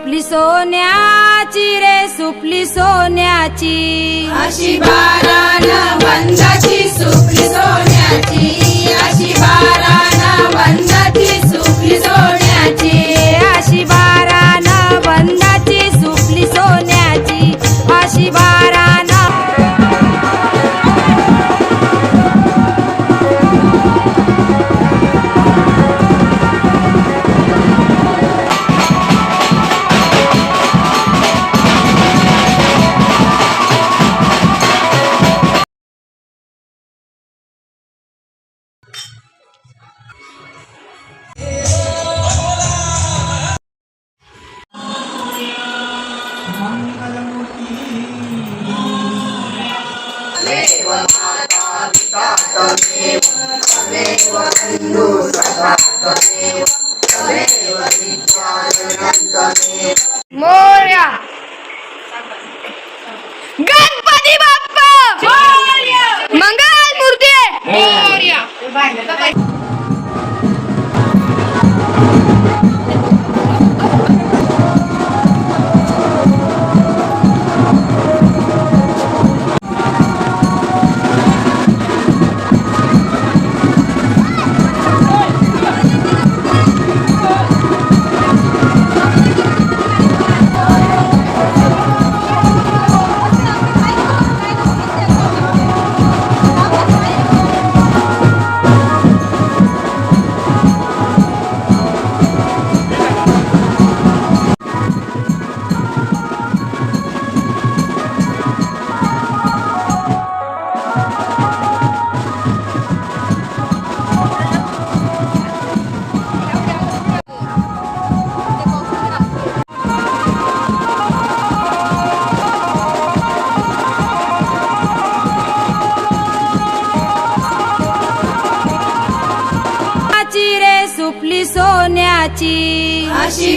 सुपली सोन्याची रे सुपली सोन्याची. अशी बाराण वंदाची सुपली सोन्याची अशी बारा मोर्या. गणपती बाप्पा. मंगल मूर्ती सोन्याची सोन्याची अशी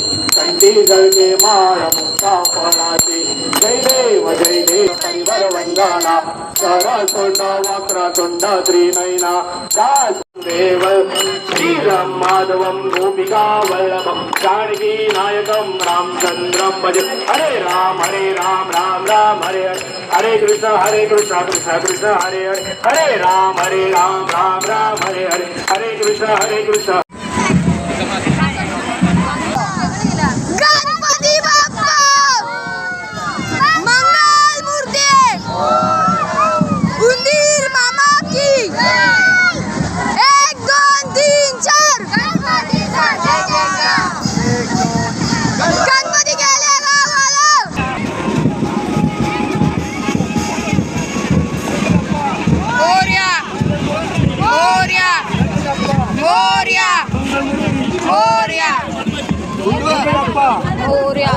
कंठी गळगे माळ फळाची जय देव जय देव परिवर वंदना सरसोंड वक्रतुंड त्रिनयना दास देव श्रीराम माधवं गोपिका वल्लभं जानकी नायकं रामचन्द्रं भज हरे राम हरे राम राम राम हरे हरे हरे कृष्ण हरे कृष्ण कृष्ण कृष्ण हरे हरे हरे राम हरे राम राम राम हरे हरे हरे कृष्ण हरे कृष्ण मोर्या मोर्या मोर्या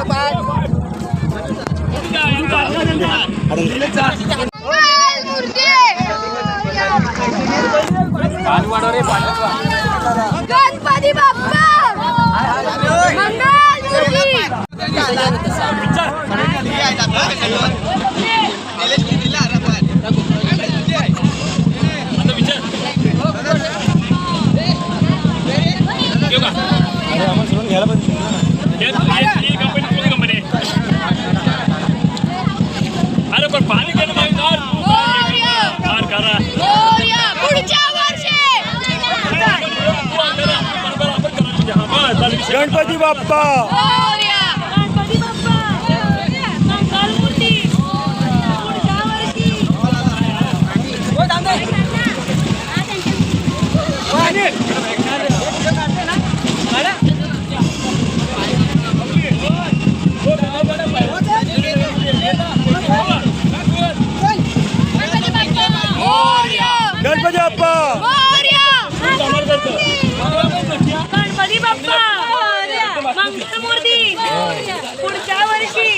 गणपती बाप्पा. मंगल मूर्ती अरे पण पाणी वर्षी गणपती बाप्पा गणपती बाप्पा मोर्या. गणपती बाप्पा. मंगलमूर्ती पुढच्या वर्षी.